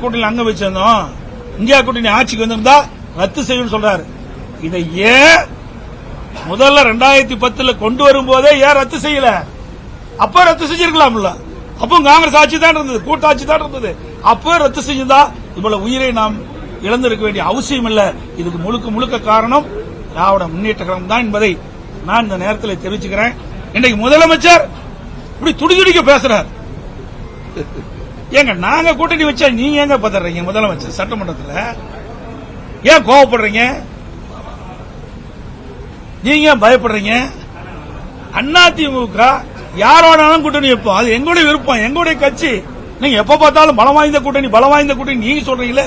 கூட்டணி அங்க வச்சிருந்தோம் இந்தியா கூட்டணி ஆட்சிக்கு வந்திருந்தா ரத்து செய்யும் சொல்றாரு. இதை ஏன் முதல்ல ரெண்டாயிரத்தி பத்துல கொண்டு வரும்போதே ஏன் ரத்து செய்யல? அப்ப ரத்து செஞ்சிருக்கலாம்ல. அப்போ காங்கிரஸ் ஆட்சி தான் இருந்தது கூட்டாட்சி தான் இருந்தது. அப்போ ரத்து செஞ்சிருந்தா இவ்வளவு உயிரை நாம் இழந்திருக்க வேண்டிய அவசியம் இல்ல. இதுக்கு முழுக்க முழுக்க காரணம் திராவிட முன்னேற்ற கழகம் தான் என்பதை நான் இந்த நேரத்தில் தெரிவிச்சுக்கிறேன். இன்னைக்கு முதலமைச்சர் இப்படி துடிதுடிக்க பேசுறார். ஏங்க நாங்க கூட்டணி வச்சா நீங்க ஏங்க பதறீங்க முதலமைச்சர் சட்டமன்றத்தில்? ஏன் கோவப்படுறீங்க? நீங்க ஏன் பயப்படுறீங்க? அதிமுக யாரோடாலும் கூட்டணி வைப்போம். அது எங்களுடைய விருப்பம் எங்களுடைய கட்சி. நீங்க எப்ப பார்த்தாலும் பலம் வாய்ந்த கூட்டணி பலம் வாய்ந்த கூட்டணி நீங்க சொல்றீங்களே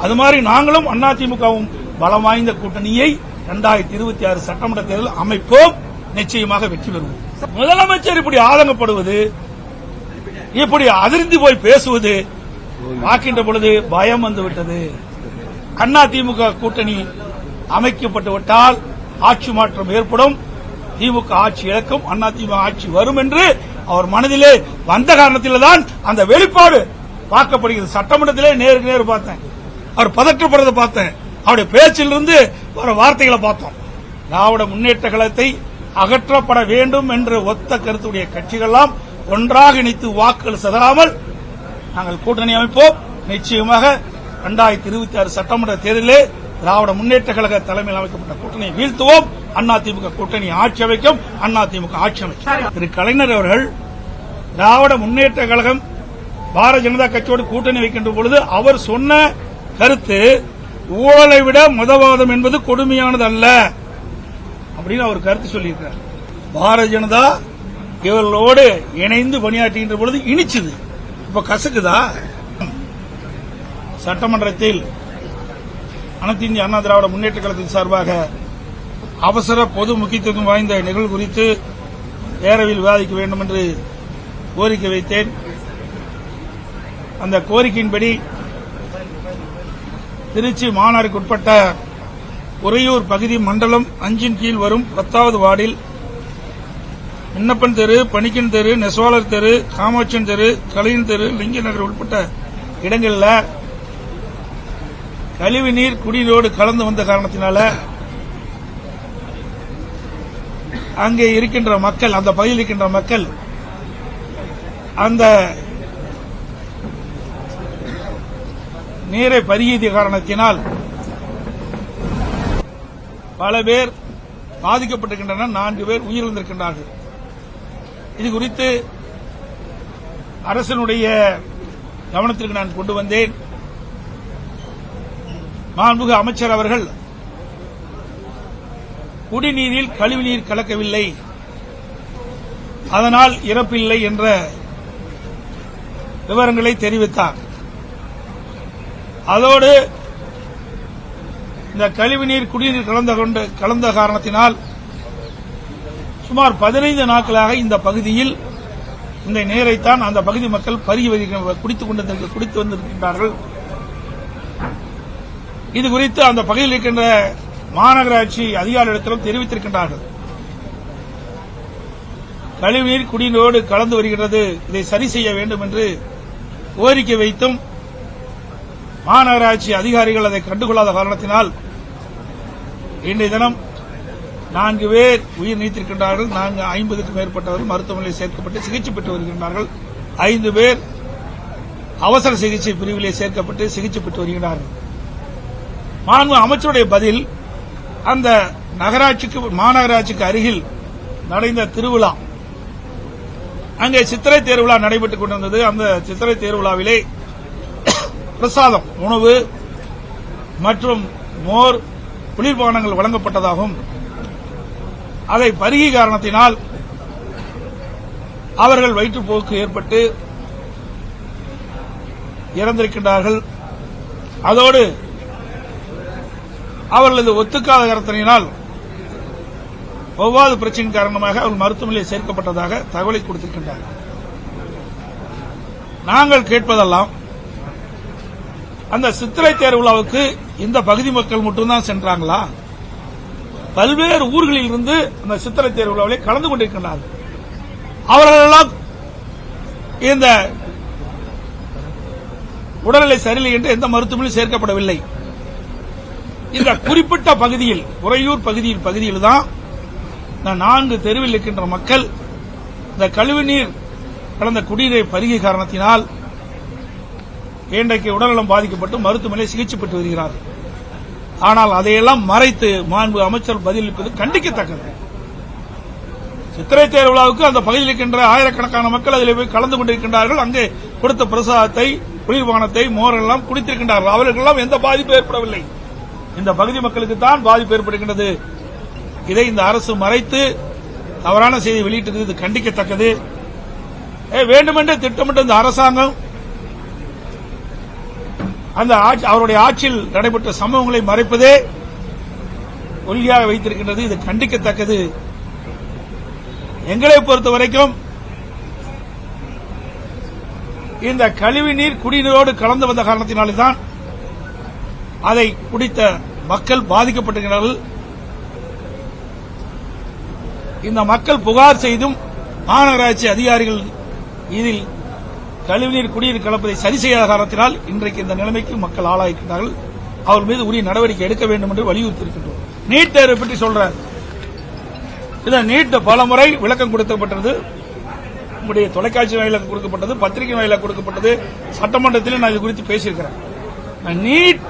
அது மாதிரி நாங்களும் அதிமுகவும் பலம் வாய்ந்த கூட்டணியை இரண்டாயிரத்தி இருபத்தி ஆறு சட்டமன்ற தேர்தல் அமைப்போம். நிச்சயமாக வெற்றி பெறுவோம். முதலமைச்சர் இப்படி ஆதங்கப்படுவது இப்படி அதிர்ந்து போய் பேசுவது வாக்கின்ற பொழுது பயம் வந்து விட்டது. அண்ணா திமுக கூட்டணி அமைக்கப்பட்டு விட்டால் ஆட்சி மாற்றம் ஏற்படும். திமுக ஆட்சி இழக்கும் அண்ணா திமுக ஆட்சி வரும் என்று அவர் மனதிலே வந்த காரணத்தில்தான் அந்த வெளிப்பாடு பார்க்கப்படுகிறது. சட்டமன்றத்திலே நேருக்கு நேரு பார்த்தேன். அவர் பதற்றப்படுறதை பார்த்தேன். அவருடைய பேச்சிலிருந்து வர வார்த்தைகளை பார்த்தோம். திராவிட முன்னேற்ற கழகத்தை அகற்றப்பட வேண்டும் என்ற ஒத்த கருத்துடைய கட்சிகள்லாம் ஒன்றாக இணைத்து வாக்குகள் சிதறாமல் நாங்கள் கூட்டணி அமைப்போம். நிச்சயமாக இரண்டாயிரத்தி இருபத்தி ஆறு சட்டமன்ற தேர்தலிலே திராவிட முன்னேற்ற கழக தலைமையில் அமைக்கப்பட்ட கூட்டணியை வீழ்த்துவோம். அதிமுக கூட்டணி ஆட்சி அமைக்கும். அதிமுக ஆட்சி அமைக்கும். திரு கலைஞர் அவர்கள் திராவிட முன்னேற்ற கழகம் பாரதிய ஜனதா கட்சியோடு கூட்டணி வைக்கின்ற பொழுது அவர் சொன்ன கருத்து ஊழலை விட மதவாதம் என்பது கொடுமையானது அல்ல அப்படின்னு அவர் கருத்து சொல்லியிருக்கிறார். பாரதிய ஜனதா இவர்களோடு இணைந்து பணியாற்றுகின்ற பொழுது இனிச்சுது. இப்ப கசக்குதா? சட்டமன்றத்தில் அனைத்து இந்திய அண்ணா திராவிட முன்னேற்ற கழகத்தின் சார்பாக அவசர பொது முக்கியத்துவம் வாய்ந்த நிகழ்வு குறித்து பேரவையில் விவாதிக்க வேண்டும் என்று கோரிக்கை வைத்தேன். அந்த கோரிக்கையின்படி திருச்சி மாநகருக்கு உட்பட்ட உறையூர் பகுதி மண்டலம் அஞ்சின் கீழ் வரும் பத்தாவது வார்டில் விண்ணப்பன் தெரு பணிக்கன் தெரு நெசவாளர் தெரு காமாட்சன் தெரு கலையின் தெரு லிங்க நகர் உட்பட்ட இடங்களில் கழிவு நீர் குடிநீரோடு கலந்து வந்த காரணத்தினால அங்கே இருக்கின்ற மக்கள் அந்த பகுதியில் இருக்கின்ற மக்கள் அந்த நீரை பருகிய காரணத்தினால் பல பேர் பாதிக்கப்பட்டிருக்கின்றனர். நான்கு பேர் உயிரிழந்திருக்கின்றார்கள். இது குறித்து அரசனுடைய கவனத்திற்கு நான் கொண்டு வந்தேன். மாண்புமிகு அமைச்சர் அவர்கள் குடிநீரில் கழிவுநீர் கலக்கவில்லை. அதனால் இறப்பில்லை என்ற விவரங்களை தெரிவித்தார். அதோடு இந்த கழிவுநீர் குடிநீர் கலந்த கொண்டு கலந்த காரணத்தினால் சுமார் பதினைந்து நாட்களாக இந்த பகுதியில் இந்த நேரைத்தான் அந்த பகுதி மக்கள் பருகி வருகின்ற- குடித்துக் கொண்டு குடித்து வந்திருக்கின்றார்கள். இது குறித்து அந்த பகுதியில் இருக்கின்ற மாநகராட்சி அதிகாரிகளிடத்திலும் தெரிவித்திருக்கின்றார்கள். கழிவுநீர் குடிநீரோடு கலந்து வருகிறது இதை சரி செய்ய வேண்டும் என்று கோரிக்கை வைத்தும் மாநகராட்சி அதிகாரிகள் அதை கண்டுகொள்ளாத காரணத்தினால் இன்றைய தினம் நான்கு பேர் உயிர் நீத்திருக்கின்றார்கள் நான்கு ஐம்பதுக்கும் மேற்பட்டவர்கள் மருத்துவமனையில் சேர்க்கப்பட்டு சிகிச்சை பெற்று வருகின்றார்கள். ஐந்து பேர் அவசர சிகிச்சை பிரிவிலே சேர்க்கப்பட்டு சிகிச்சை பெற்று வருகிறார்கள் மாண்பு அமைச்சருடைய பதில் அந்த நகராட்சிக்கு மாநகராட்சிக்கு அருகில் நடந்த திருவிழா. அங்கே சித்திரை தேர்விழா நடைபெற்றுக் கொண்டிருந்தது. அந்த சித்திரை தேர்விழாவிலே பிரசாதம் உணவு மற்றும் மோர் குளிர்பானங்கள் வழங்கப்பட்டதாகவும் அதை பருகி காரணத்தினால் அவர்கள் வயிற்றுப்போக்கு ஏற்பட்டு இறந்திருக்கின்றார்கள். அதோடு அவர்களது ஒத்துக்காத கருத்தனையினால் ஒவ்வாது பிரச்சனை காரணமாக அவர்கள் மருத்துவமனையில் சேர்க்கப்பட்டதாக தகவலை கொடுத்திருக்கின்றார்கள். நாங்கள் கேட்பதெல்லாம் அந்த சித்திரை தேர்வுலாவுக்கு இந்த பகுதி மக்கள் மட்டும்தான் சென்றாங்களா? பல்வேறு ஊர்களில் இருந்து அந்த சித்திரை தேர்விழாவிலே கலந்து கொண்டிருக்கின்றார்கள். அவர்களெல்லாம் இந்த உடல்நிலை சரியில்லை என்று எந்த மருத்துவமனையும் சேர்க்கப்படவில்லை. இந்த குறிப்பிட்ட பகுதியில் உறையூர் பகுதியில் பகுதியில் தான் இந்த நான்கு தெருவில் இருக்கின்ற மக்கள் இந்த கழிவுநீர் கலந்த குடிநீரை பருகிய காரணத்தினால் இன்றைக்கு உடல்நலம் பாதிக்கப்பட்டு மருத்துவமனையில் சிகிச்சை பெற்று வருகிறார்கள். ஆனால் அதையெல்லாம் மறைத்து மாண்பு அமைச்சர் பதிலளிப்பது கண்டிக்கத்தக்கது. சித்திரை தேர்விழாவுக்கு அந்த பகுதியில் இருக்கின்ற ஆயிரக்கணக்கான மக்கள் அதில் போய் கலந்து கொண்டிருக்கின்றார்கள். அங்கே கொடுத்த பிரசாதத்தை குளிர்பானத்தை மோரெல்லாம் குடித்திருக்கின்றார்கள். அவர்களுக்கெல்லாம் எந்த பாதிப்பு ஏற்படவில்லை. இந்த பகுதி மக்களுக்கு தான் பாதிப்பு ஏற்படுகின்றது. இதை இந்த அரசு மறைத்து தவறான செய்தி வெளியிட்டது இது கண்டிக்கத்தக்கது. ஏ, வேண்டுமென்றே திட்டமிட்ட இந்த அரசாங்கம் அந்த ஆட்சி- அவருடைய ஆட்சியில் நடைபெற்ற சம்பவங்களை மறைப்பதே கொள்கையாக வைத்திருக்கின்றது. இது கண்டிக்கத்தக்கது. எங்களை பொறுத்த வரைக்கும் இந்த கழிவு நீர் குடிநீரோடு கலந்து வந்த காரணத்தினால்தான் அதை குடித்த மக்கள் பாதிக்கப்பட்டிருக்கிறார்கள். இந்த மக்கள் புகார் செய்தும் மாநகராட்சி அதிகாரிகள் இதில் கழிவுநீர் குடிநீர் கலப்பதை சரி செய்யாத காரணத்தினால் இன்றைக்கு இந்த நிலைமைக்கு மக்கள் ஆளாயிருக்கிறார்கள் அவர் மீது உரிய நடவடிக்கை எடுக்க வேண்டும் என்று வலியுறுத்தியிருக்கின்றோம். நீட் தேர்வு பற்றி சொல்றார் இந்த நீட் பல முறை விளக்கம் கொடுக்கப்பட்டது. உங்களுடைய தொலைக்காட்சி வாயிலாக கொடுக்கப்பட்டது பத்திரிகை வாயிலாக கொடுக்கப்பட்டது. சட்டமன்றத்திலும் நான் இது குறித்து பேசியிருக்கிறேன். நீட்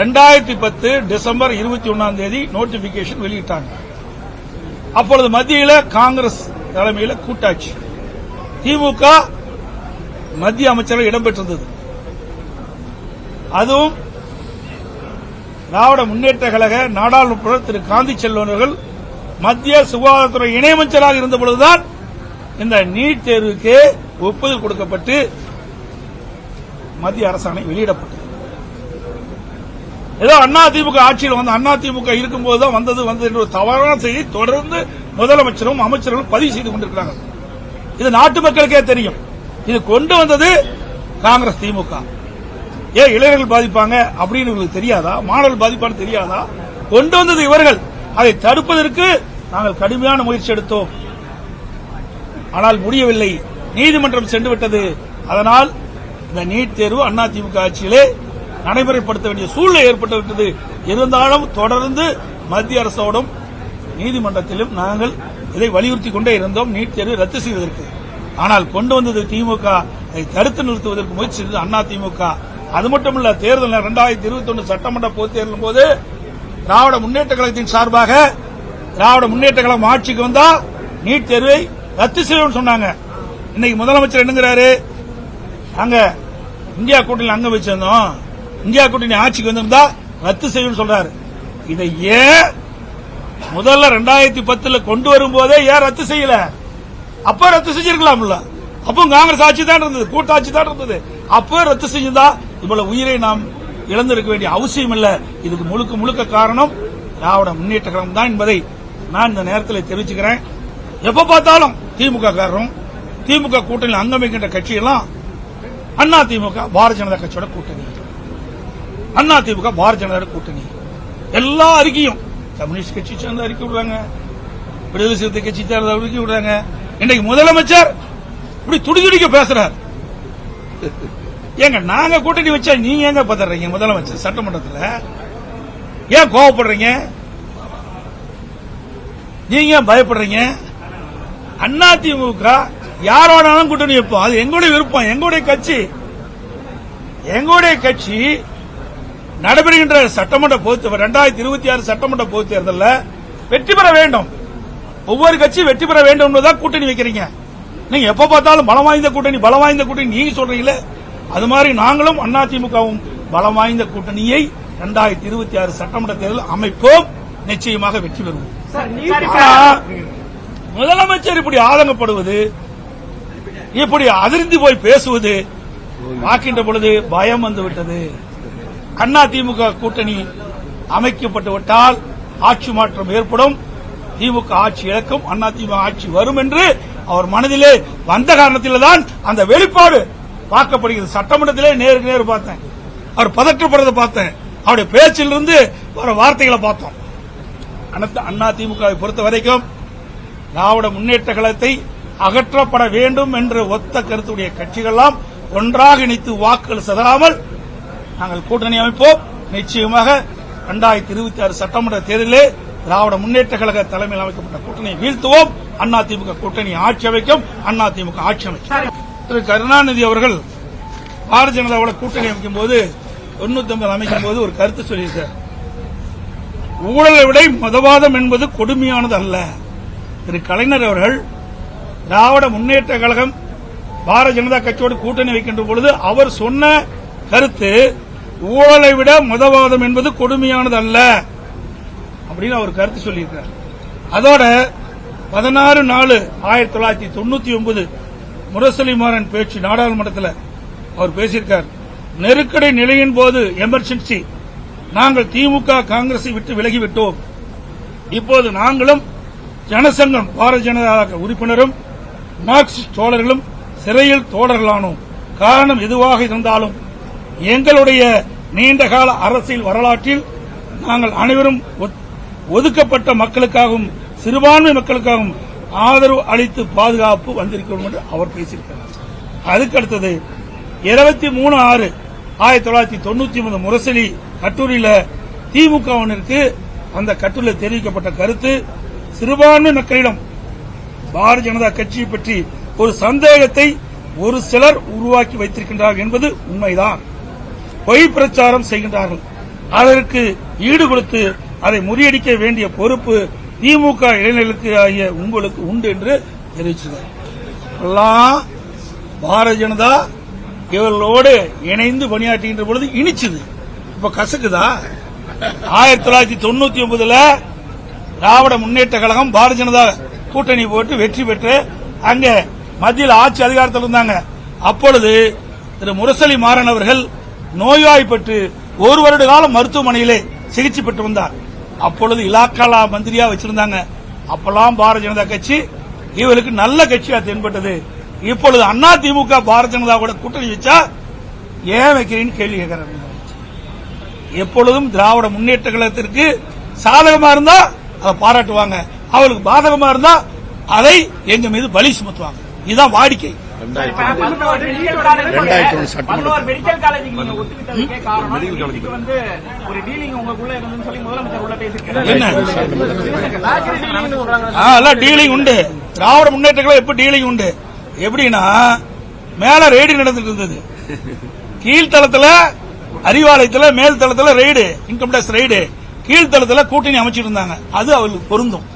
ரெண்டாயிரத்தி பத்து டிசம்பர் இருபத்தி ஒன்னாம் தேதி நோட்டிபிகேஷன் வெளியிட்டாங்க. அப்பொழுது மத்தியில் காங்கிரஸ் தலைமையில் கூட்டாட்சி. திமுக மத்திய அமைச்சரவை இடம்பெற்றிருந்தது. அதுவும் திராவிட முன்னேற்ற கழக நாடாளுமன்ற திரு. காந்தி செல்வன் அவர்கள் மத்திய சுகாதாரத்துறை இணையமைச்சராக இருந்தபொழுதுதான் இந்த நீட் தேர்வுக்கு ஒப்புதல் கொடுக்கப்பட்டு மத்திய அரசாணை வெளியிடப்பட்டது. ஏதோ அண்ணா திமுக ஆட்சியில் வந்து அண்ணா திமுக இருக்கும்போது தான் வந்தது வந்தது என்ற ஒரு தவறான செய்தி தொடர்ந்து முதலமைச்சரும் அமைச்சர்களும் பதிவு செய்து கொண்டிருக்கிறாங்க இது நாட்டு மக்களுக்கே தெரியும். இது கொண்டு வந்தது காங்கிரஸ் திமுக. ஏன் இளைஞர்கள் பாதிப்பாங்க அப்படின்னு இவங்களுக்கு தெரியாதா? மாணவர்கள் பாதிப்பான்னு தெரியாதா? கொண்டு வந்தது இவர்கள். அதை தடுப்பதற்கு நாங்கள் கடுமையான முயற்சி எடுத்தோம். ஆனால் முடியவில்லை. நீதிமன்றம் சென்று விட்டது. அதனால் இந்த நீட் தேர்வு அதிமுக ஆட்சியிலே நடைமுறைப்படுத்த வேண்டிய சூழ்நிலை ஏற்பட்டுவிட்டது இருந்தாலும் தொடர்ந்து மத்திய அரசோடும் நீதிமன்றத்திலும் நாங்கள் இதை வலியுறுத்தி கொண்டே இருந்தோம். நீட் தேர்வு ரத்து செய்வதற்கு ஆனால் கொண்டு வந்தது திமுக அதை தடுத்து நிறுத்துவதற்கு முயற்சி செய்தது அண்ணா திமுக. அது மட்டுமல்ல தேர்தல் இரண்டாயிரத்தி இருபத்தி ஒன்று சட்டமன்ற பொதுத் தேர்தலும் போது திராவிட முன்னேற்ற கழகத்தின் சார்பாக திராவிட முன்னேற்ற கழகம் ஆட்சிக்கு வந்தா நீட் தேர்வை ரத்து செய்யணும்னு சொன்னாங்க. இன்னைக்கு முதலமைச்சர் என்னங்கிறாரு? அங்க இந்தியா கூட்டணி அங்க வச்சிருந்தோம். இந்தியா கூட்டணி ஆட்சிக்கு வந்திருந்தா ரத்து செய்யும் சொல்றாரு. இதை ஏன் முதல்ல ரெண்டாயிரத்தி பத்துல கொண்டு வரும்போதே ஏன் ரத்து செய்யல? அப்ப ரத்து செஞ்சிருக்கலாம்ல. அப்போ காங்கிரஸ் ஆட்சி தான் இருந்தது கூட்டாட்சி தான் இருந்தது. அப்போ ரத்து செஞ்சிருந்தா இவ்வளவு உயிரை நாம் இழந்திருக்க வேண்டிய அவசியம் இல்ல. இதுக்கு முழுக்க முழுக்க காரணம் திராவிட முன்னேற்ற கழகம் தான் என்பதை நான் இந்த நேரத்தில் தெரிவிச்சுக்கிறேன். எப்ப பார்த்தாலும் திமுக காரரும் திமுக கூட்டணியில் அங்கமைக்கின்ற கட்சியெல்லாம் அண்ணா திமுக பாரதிய ஜனதா கட்சியோட கூட்டணி. அண்ணா திமுக பாரதிய ஜனதா கூட்டணி. எல்லா அறிக்கையும் கம்யூனிஸ்ட் கட்சி சேர்ந்த அறிக்கை விடுறாங்க. விடுதலை சிறுத்தை கட்சி சேர்ந்த அறிக்கை விடுறாங்க. இன்னைக்கு முதலமைச்சர் இப்படி துடிதுடிக்க பேசுறாரு. ஏங்க நாங்க கூட்டணி வச்சா நீங்க எங்க பதறீங்க முதலமைச்சர் சட்டமன்றத்தில்? ஏன் கோவப்படுறீங்க? நீங்க ஏன் பயப்படுறீங்க? அண்ணா திமுக யாரோடாலும் கூட்டணி வைப்போம். அது எங்களுடைய விருப்பம் எங்களுடைய கட்சி. எங்களுடைய கட்சி நடைபெறுகின்ற சட்டமன்ற பொது இரண்டாயிரத்தி இருபத்தி ஆறு சட்டமன்ற பொதுத் தேர்தலில் வெற்றி பெற வேண்டும். ஒவ்வொரு கட்சியும் வெற்றி பெற வேண்டும் என்பதுதான் கூட்டணி வைக்கிறீங்க. நீங்க எப்ப பார்த்தாலும் பலம் வாய்ந்த கூட்டணி பலம் வாய்ந்த கூட்டணி நீங்க சொல்றீங்களே அது மாதிரி நாங்களும் அதிமுகவும் பலம் வாய்ந்த கூட்டணியை இரண்டாயிரத்தி இருபத்தி ஆறு சட்டமன்ற தேர்தல் அமைப்போம். நிச்சயமாக வெற்றி பெறுவோம். முதலமைச்சர் இப்படி ஆதங்கப்படுவது இப்படி அதிர்ந்து போய் பேசுவது பார்க்கின்ற பொழுது பயம் வந்து விட்டது. அண்ணா திமுக கூட்டணி அமைக்கப்பட்டு விட்டால் ஆட்சி மாற்றம் ஏற்படும். திமுக ஆட்சி இழக்கும் அண்ணா திமுக ஆட்சி வரும் என்று அவர் மனதிலே வந்த காரணத்தில்தான் அந்த வெளிப்பாடு பார்க்கப்படுகிறது. சட்டமன்றத்திலே நேருக்கு நேரு பார்த்தேன். அவர் பதற்றப்படுறதை பார்த்தேன். அவருடைய பேச்சிலிருந்து வர வார்த்தைகளை பார்த்தோம். அனைத்து அண்ணா திமுகவை பொறுத்த வரைக்கும் திராவிட முன்னேற்ற கழகத்தை அகற்றப்பட வேண்டும் என்ற ஒத்த கருத்துடைய கட்சிகள்லாம் ஒன்றாக இணைத்து வாக்குகள் செதறாமல் நாங்கள் கூட்டணி அமைப்போம். நிச்சயமாக இரண்டாயிரத்தி இருபத்தி ஆறு சட்டமன்ற தேர்தலிலே திராவிட முன்னேற்ற கழக தலைமையில் அமைக்கப்பட்ட கூட்டணியை வீழ்த்துவோம். அதிமுக கூட்டணி ஆட்சி அமைக்கும். அதிமுக ஆட்சி அமைக்கும். திரு கருணாநிதி அவர்கள் பாரதிய ஜனதாவோட கூட்டணி அமைக்கும் போது தொண்ணூத்தி ஒன்பது அமைக்கும் போது ஒரு கருத்து சொல்லியிருக்கார். ஊழலை விட மதவாதம் என்பது கொடுமையானது அல்ல. திரு கலைஞர் அவர்கள் திராவிட முன்னேற்ற கழகம் பாரதிய ஜனதா கட்சியோடு கூட்டணி வைக்கின்ற பொழுது அவர் சொன்ன கருத்து ஊழலை விட மதவாதம் என்பது கொடுமையானது அல்ல. அப்படின்னு அவர் கருத்து சொல்லியிருக்கார். அதோட பதினாறு நாலு ஆயிரத்தி தொள்ளாயிரத்தி தொண்ணூத்தி ஒன்பது முரசலிமாறன் பேச்சு நாடாளுமன்றத்தில் அவர் பேசியிருக்கார். நெருக்கடி நிலையின் போது எமர்ஜென்சி நாங்கள் திமுக காங்கிரஸை விட்டு விலகிவிட்டோம். இப்போது நாங்களும் ஜனசங்கம் பாரதிய ஜனதா உறுப்பினரும் மார்க்சிஸ்ட் தோழர்களும் சிறையில் தோழர்களானோம். காரணம் எதுவாக இருந்தாலும் எங்களுடைய நீண்டகால அரசியல் வரலாற்றில் நாங்கள் அனைவரும் ஒத்- ஒதுக்கப்பட்ட மக்களுக்காகவும் சிறுபான்மை மக்களுக்காகவும் ஆதரவு அளித்து பாதுகாப்பு வந்திருக்கிறோம் என்று அவர் பேசியிருக்கிறார். அதுக்கு அடுத்தது இருபத்தி மூணு ஆறு ஆயிரத்தி தொள்ளாயிரத்தி தொண்ணூத்தி ஒன்பது முரசொலி கட்டுரையில திமுகவினருக்கு அந்த கட்டுரையில் தெரிவிக்கப்பட்ட கருத்து சிறுபான்மை மக்களிடம் பாரதிய ஜனதா கட்சியை பற்றி ஒரு சந்தேகத்தை ஒரு சிலர் உருவாக்கி வைத்திருக்கின்றார்கள் என்பது உண்மைதான். பொய் பிரச்சாரம் செய்கின்றார்கள். அதற்கு ஈடுகொடுத்து அதை முறியடிக்க வேண்டிய பொறுப்பு திமுக இளைஞர்களுக்கு ஆகிய உங்களுக்கு உண்டு என்று தெரிவிச்சது எல்லாம் பாரதிய ஜனதா இவர்களோடு இணைந்து பணியாற்றுகின்ற பொழுது இனிச்சுது. இப்ப கசக்குதா? ஆயிரத்தி தொள்ளாயிரத்தி தொண்ணூத்தி ஒன்பதுல திராவிட முன்னேற்ற கழகம் பாரதிய ஜனதா கூட்டணி போட்டு வெற்றி பெற்று அங்க மத்தியில் ஆட்சி அதிகாரத்தில் இருந்தாங்க. அப்பொழுது திரு முரசலி மாறன் அவர்கள் நோய்வாய்ப்பட்டு ஒரு வருட காலம் மருத்துவமனையிலே சிகிச்சை பெற்று வந்தார். அப்பொழுது இலாக்காலா மந்திரியா வச்சிருந்தாங்க. அப்பெல்லாம் பாரதிய ஜனதா கட்சி இவருக்கு நல்ல கட்சியா தென்பட்டது. இப்பொழுது அண்ணா திமுக பாரதிய ஜனதா கூட கூட்டணி வச்சா ஏன் வைக்கிறீன்னு கேள்வி கேட்கிறாங்க. எப்பொழுதும் திராவிட முன்னேற்ற கழகத்திற்கு சாதகமா இருந்தா அதை பாராட்டுவாங்க. அவருக்கு பாதகமா இருந்தா அதை எங்க மீது பலி சுமத்துவாங்க. இதுதான் வாடிக்கை. ரெண்டாயிரத்தி ஒண்ணு சட்டமன்ற பல்வேறு மெடிக்கல் காலேஜுக்கு நீங்க ஒத்துக்கிட்டதுக்கே காரணம் இதுக்கு வந்து ஒரு டீலிங் உங்களுக்குள்ள இருந்துன்னு சொல்லி முதலமைச்சர் உள்ள பேசியிருக்காரு. என்ன? லாட்டரி டீலிங்னு சொல்றாங்க. ஆ, எல்லாம் டீலிங் உண்டு. திராவிட முன்னேற்ற கழகம் எப்ப டீலிங் உண்டு? எப்படின்னா மேல ரெய்டு நடந்துட்டு இருந்தது. கீழ்த்தளத்துல அறிவாலயத்துல மேல் தளத்துல ரெய்டு இன்கம் டேக்ஸ் ரெய்டு கீழ்த்தளத்துல கூட்டணி அமைச்சிட்டு இருந்தாங்க. அது அவங்களுக்கு பொருந்தும்.